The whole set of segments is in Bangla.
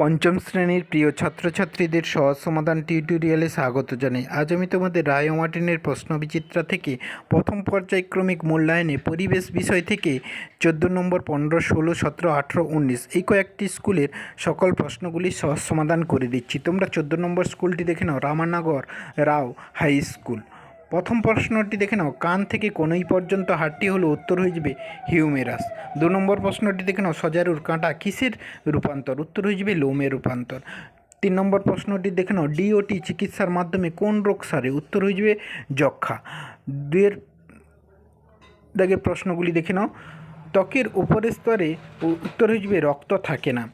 পঞ্চম শ্রেণির প্রিয় ছাত্রছাত্রীদের সহজ সমাধান টিউটোরিয়ালে স্বাগত জানাই। আজ আমি তোমাদের রায় মার্টিনের প্রশ্নবিচিত্রা থেকে প্রথম পর্যায়ক্রমিক মূল্যায়নে পরিবেশ বিষয় থেকে চোদ্দ নম্বর পনেরো ষোলো সতেরো আঠেরো উনিশ এই কয়েকটি স্কুলের সকল প্রশ্নগুলি সহজ সমাধান করে দিচ্ছি। তোমরা চোদ্দ নম্বর স্কুলটি দেখে নাও, রামানগর রাও হাই স্কুল। প্রথম প্রশ্নটি দেখে নাও। কান থেকে কোনই পর্যন্ত হাড়টি হলো উত্তর হয়ে যাবে হিউমেরাস। দু নম্বর প্রশ্নটি দেখে নাও, সজারুর কাঁটা কিসের রূপান্তর? উত্তর হয়ে যাবে লোমের রূপান্তর। তিন নম্বর প্রশ্নটি দেখে নাও ডিওটি চিকিৎসার মাধ্যমে কোন রোগ সারে? উত্তর হয়ে যাবে যক্ষা দুয়ের দাগের প্রশ্নগুলি দেখে নাও, ত্বকের উপরের স্তরে উত্তর হয়ে যাবে রক্ত থাকে না।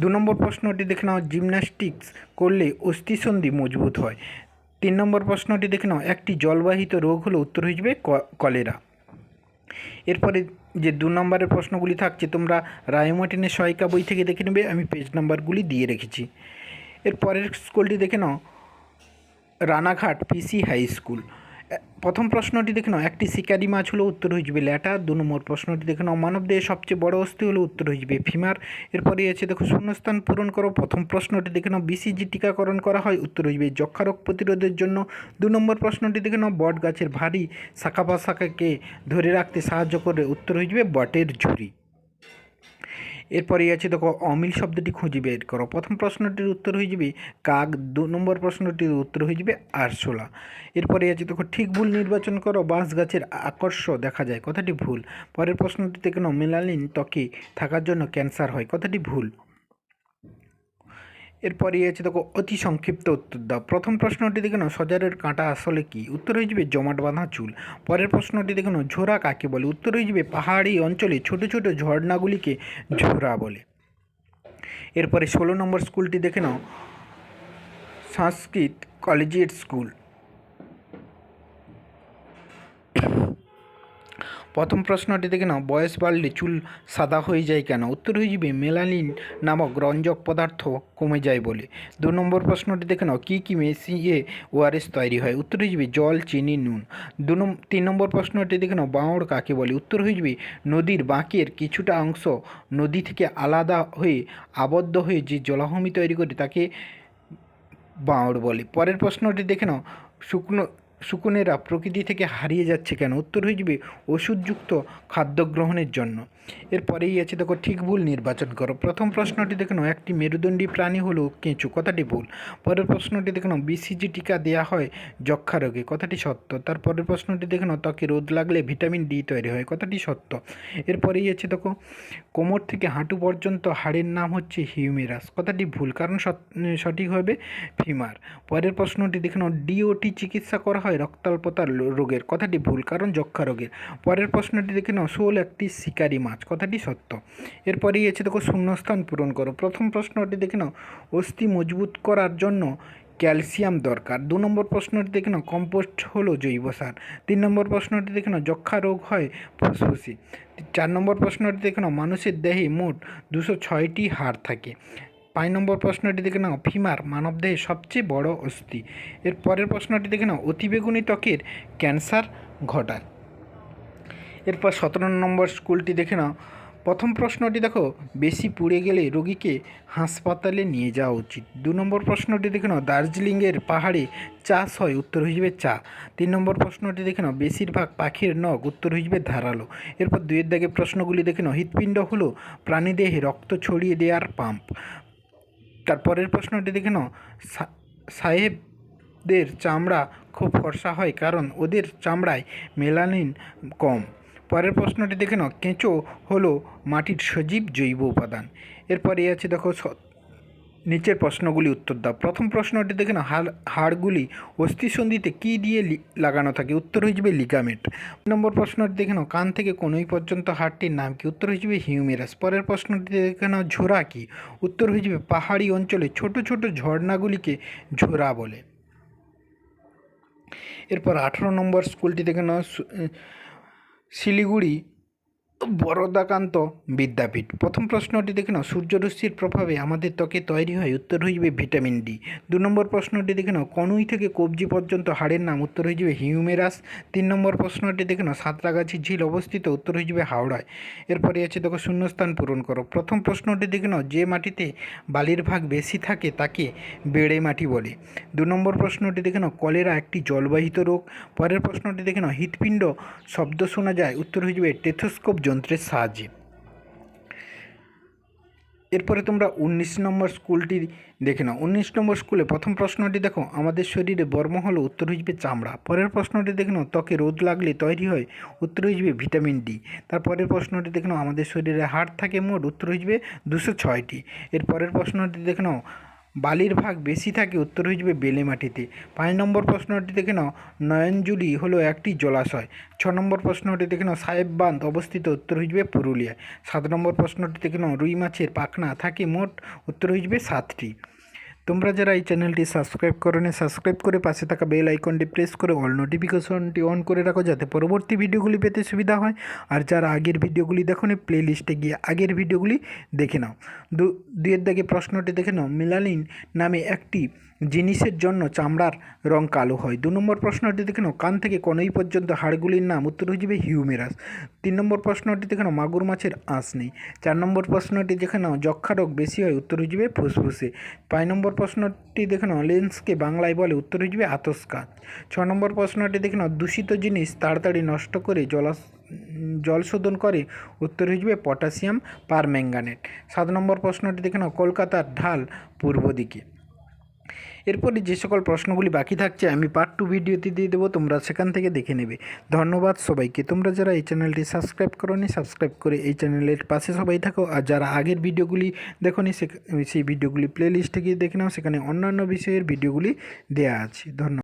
দু নম্বর প্রশ্নটি দেখে নাও, জিমন্যাস্টিক্স করলে অস্থিসন্ধি মজবুত হয়। তিন নম্বর প্রশ্নটি দেখে নাও। একটি জলবাহিত রোগ হলো উত্তর হয়ে যাবে কলেরা। এরপরে যে দু নম্বরের প্রশ্নগুলি থাকছে, তোমরা রায়মার্টিনের সহায়িকা বই থেকে দেখে নেবে, আমি পেজ নাম্বারগুলি দিয়ে রেখেছি। এর পরের স্কুলটি দেখে নাও। রানাঘাট পিসি হাই স্কুল প্রথম প্রশ্নটি দেখে নাও। একটি শিকারি মাছ হলো উত্তর যাবে ল্যাটা দু নম্বর প্রশ্নটি দেখে নাও। মানবদেহের সবচেয়ে বড় অস্থি হলো উত্তর যাবে ফিমার। এরপরে আছে, দেখো, শূন্যস্থান পূরণ করো। প্রথম প্রশ্নটি দেখে নাও বিসিজি টিকাকরণ করা হয় উত্তর যাবে যক্ষা রোগ প্রতিরোধের জন্য। দু নম্বর প্রশ্নটি দেখে নাও বট গাছের ভারী শাখা পাশাখাকে ধরে রাখতে সাহায্য করে উত্তর যাবে বটের ঝুড়ি। এরপরে আছে, দেখো, অমিল শব্দটি খুঁজে বের করো। প্রথম প্রশ্নটির উত্তর হয়ে যাবে কাক, দু নম্বর প্রশ্নটির উত্তর হয়ে যাবে আরশোলা। এরপরে আছে, দেখো, ঠিক ভুল নির্বাচন করো, বাঁশ গাছের আকর্ষ দেখা যায়, কথাটি ভুল। পরের প্রশ্নটিতে কেন মেলালিন ত্বকে থাকার জন্য ক্যান্সার হয়, কথাটি ভুল। এরপরে আছে দেখো, অতি সংক্ষিপ্ত উত্তর দাও। প্রথম প্রশ্নটি দেখে নাও, সজারের কাঁটা আসলে কি? উত্তর হয়ে যাবে জমাট বাঁধা চুল। পরের প্রশ্নটি দেখে নাও ঝোরা কাকে বলে? উত্তর হয়ে যাবে পাহাড়ি অঞ্চলে ছোট ছোট ঝর্ণাগুলিকে ঝোরা বলে। এরপরে ষোলো নম্বর স্কুলটি দেখে নাও, সংস্কৃত কলেজিয়েট স্কুল। প্রথম প্রশ্নটি দেখে নাও। বয়স বাড়লে চুল সাদা হয়ে যায় কেন? উত্তর হয়ে যাবে, মেলানিন নামক রঞ্জক পদার্থ কমে যায় বলে। দু নম্বর প্রশ্নটি দেখে নাও, কী কী মিশিয়ে ওআরএস তৈরি হয়? উত্তর হয়ে যাবে, জল, চিনি, নুন। দু তিন নম্বর প্রশ্নটি দেখে নাও, বাঁওড় কাকে বলে? উত্তর হয়ে যাবে, নদীর বাঁকের কিছুটা অংশ নদী থেকে আলাদা হয়ে আবদ্ধ হয়ে যে জলাভূমি তৈরি করে তাকে বাঁওড় বলে। পরের প্রশ্নটি দেখে নাও, শুকনো শুকুনেরা প্রকৃতি থেকে হারিয়ে যাচ্ছে কেন? উত্তর হয়ে যাবে ওষুধযুক্ত খাদ্য গ্রহণের জন্য। এরপরেই আছে দেখো, ঠিক ভুল নির্বাচন করো। প্রথম প্রশ্নটি দেখে একটি মেরুদণ্ডী প্রাণী হলো কেঁচু। কথাটি ভুল। পরের প্রশ্নটি দেখে বিসিজি টিকা দেওয়া হয় যক্ষা রোগে। কথাটি সত্য। তারপরের প্রশ্নটি দেখে ত্বকে রোদ লাগলে ভিটামিন ডি তৈরি হয়। কথাটি সত্য। এরপরেই আছে দেখো, কোমর থেকে হাঁটু পর্যন্ত হাড়ের নাম হচ্ছে হিউমেরাস। কথাটি ভুল, কারণ সঠিক হবে ফিমার। পরের প্রশ্নটি দেখে ডিওটি চিকিৎসা করা হয় রক্তাল্পতার লো- রোগের। কথাটি ভুল, কারণ যক্ষা রোগের। পরের প্রশ্নটি দেখে নাও। শোল একটি শিকারী মাছ। কথাটি সত্য। এরপরেই আছে দেখো শূন্যস্থান পূরণ করো। প্রথম প্রশ্নটি দেখে নাও। অস্থি মজবুত করার জন্য ক্যালসিয়াম দরকার। দু নম্বর প্রশ্নটি দেখে নাও। কম্পোস্ট হলো জৈব সার। তিন নম্বর প্রশ্নটি দেখে নাও। যক্ষা রোগ হয় ফুসফুসি। চার নম্বর প্রশ্নটি দেখে নাও। মানুষের দেহে মোট দুশো ছয়টি হাড় থাকে। পাঁচ নম্বর প্রশ্নটি দেখে নাও। ফিমার মানবদেহের সবচেয়ে বড় অস্থি। এর পরের প্রশ্নটি দেখে নাও, অতিবেগুনি ত্বকের ক্যান্সার ঘটায়। এরপর সতেরো নম্বর স্কুলটি দেখে নাও। প্রথম প্রশ্নটি দেখো, বেশি পুড়ে গেলে রোগীকে হাসপাতালে নিয়ে যাওয়া উচিত। দু নম্বর প্রশ্নটি দেখে নাও, দার্জিলিংয়ের পাহাড়ে চাষ হয়, উত্তর হিসেবে চা। তিন নম্বর প্রশ্নটি দেখে নাও, বেশিরভাগ পাখির নখ উত্তর হিসেবে ধারালো। এরপর দুয়ের দাগে প্রশ্নগুলি দেখে নাও, হৃৎপিণ্ড হলো প্রাণীদেহে রক্ত ছড়িয়ে দেওয়ার পাম্প। তারপরের প্রশ্নটি দেখে নাও। সাহেবদের চামড়া খুব ফর্সা হয় কারণ ওদের চামড়ায় মেলানিন কম। পরের প্রশ্নটি দেখে নাও, কেঁচো হলো মাটির সজীব জৈব উপাদান। এরপরে আছে দেখো নিচের প্রশ্নগুলি উত্তর দাও। প্রথম প্রশ্নটি দেখে নাও হাড় হাড়গুলি অস্থিসন্ধিতে কী দিয়ে লাগানো থাকে? উত্তর হয়ে যাবে লিগামেন্ট নম্বর প্রশ্নটি দেখে নাও, কান থেকে কোনোই পর্যন্ত হাড়টির নাম কি? উত্তর হয়ে হিউমেরাস। পরের প্রশ্নটি দেখে নাও ঝোরা কি? উত্তর হয়ে যাবে পাহাড়ি অঞ্চলে ছোট ছোট ঝর্ণাগুলিকে ঝোরা বলে। এরপর আঠেরো নম্বর স্কুলটি দেখে নাও শিলিগুড়ি বরদাকান্ত বিদ্যাপীঠ। প্রথম প্রশ্নটি দেখে নাও। সূর্যরশ্মির প্রভাবে আমাদের ত্বকে তৈরি হয় উত্তর যাবে ভিটামিন ডি। দু নম্বর প্রশ্নটি দেখে নাও। কনুই থেকে কবজি পর্যন্ত হাড়ের নাম উত্তর হয়ে যাবে হিউমেরাস। তিন নম্বর প্রশ্নটি দেখে নাও। সাঁতরাগাছি ঝিল অবস্থিত উত্তর হয়ে যাবে হাওড়ায়। এরপরে আছে দেখো শূন্যস্থান পূরণ করো। প্রথম প্রশ্নটি দেখে নাও। যে মাটিতে বালির ভাগ বেশি থাকে তাকে বেড়ে মাটি বলে। দু নম্বর প্রশ্নটি দেখে নাও। কলেরা একটি জলবাহিত রোগ। পরের প্রশ্নটি দেখে নাও। হৃৎপিণ্ড শব্দ শোনা যায়। উত্তর হয়ে যাবে টেথোস্কোপ যন্ত্রের সাহায্যে। এরপরে তোমরা উনিশ নম্বর স্কুলটি দেখে নাও। উনিশ নম্বর স্কুলে প্রথম প্রশ্নটি দেখো, আমাদের শরীরে বর্ম হলো উত্তর হয়ে চামড়া। পরের প্রশ্নটি দেখে নাও, ত্বকে রোদ লাগলে তৈরি হয় উত্তর হয়ে ভিটামিন ডি। তারপরের প্রশ্নটি দেখে নাও, আমাদের শরীরে হাড় থাকে মোট উত্তর হয়ে দুশো ছয়টি। এর পরের প্রশ্নটি দেখে নাও বালির ভাগ বেশি থাকে উত্তর হয়ে যাবে বেলে মাটিতে। পাঁচ নম্বর প্রশ্নটি দেখে নাও। নয়নজুলি হলো একটি জলাশয়। ছ নম্বর প্রশ্নটি দেখে নাও। সাহেব বাঁধ অবস্থিত উত্তর হয়ে যাবে পুরুলিয়ায়। সাত নম্বর প্রশ্নটি দেখে নাও। রুই মাছের পাখনা থাকে মোট উত্তর হয়ে যাবে সাতটি। তোমরা যারা এই চ্যানেলটি সাবস্ক্রাইব করোনি, সাবস্ক্রাইব করে পাশে থাকা বেল আইকনটি প্রেস করে অল নোটিফিকেশনটি অন করে রাখো যাতে পরবর্তী ভিডিওগুলি পেতে সুবিধা হয়। আর যারা আগের ভিডিওগুলি দেখো না প্লে লিস্টে গিয়ে আগের ভিডিওগুলি দেখে নাও। দু দুয়ের দাগে প্রশ্নটি দেখে নাও। মিলালিন নামে একটি জিনিসের জন্য চামড়ার রং কালো হয়। দু নম্বর প্রশ্নটি দেখে নাও। কান থেকে কনই পর্যন্ত হাড়গুলির নাম। উত্তর হয়ে যাবে হিউমেরাস। তিন নম্বর প্রশ্নটি দেখে নাও। মাগুর মাছের আঁশ নেই। চার নম্বর প্রশ্নটি দেখে নাও। যক্ষা রোগ বেশি হয়, উত্তর হয়ে যাবে ফুসফুসে। পাঁচ নম্বর প্রশ্নটি দেখে নাও। লেন্সকে বাংলায় বলে, উত্তর হয়ে যাবে আতস কাজ ছ নম্বর প্রশ্নটি দেখে নাও। দূষিত জিনিস তাড়াতাড়ি নষ্ট করে জলাশ জল শোধন করে, উত্তর হয়ে যাবে পটাশিয়াম পারম্যাঙ্গানেট। সাত নম্বর প্রশ্নটি দেখে নাও। কলকাতার ঢাল পূর্ব দিকে। এরপরে যে সকল প্রশ্নগুলি বাকি থাকছে, আমি পার্ট টু ভিডিওতে দিয়ে দেবো, তোমরা সেখান থেকে দেখে নেবে। ধন্যবাদ সবাইকে। তোমরা যারা এই চ্যানেলটি সাবস্ক্রাইব করোনি সাবস্ক্রাইব করে এই চ্যানেলের পাশে সবাই থাকো। আর যারা আগের ভিডিওগুলি দেখোনি সে- সেই ভিডিওগুলি প্লে লিস্টে গিয়ে দেখে নাও। সেখানে অন্যান্য বিষয়ের ভিডিওগুলি দেওয়া আছে। ধন্যবাদ।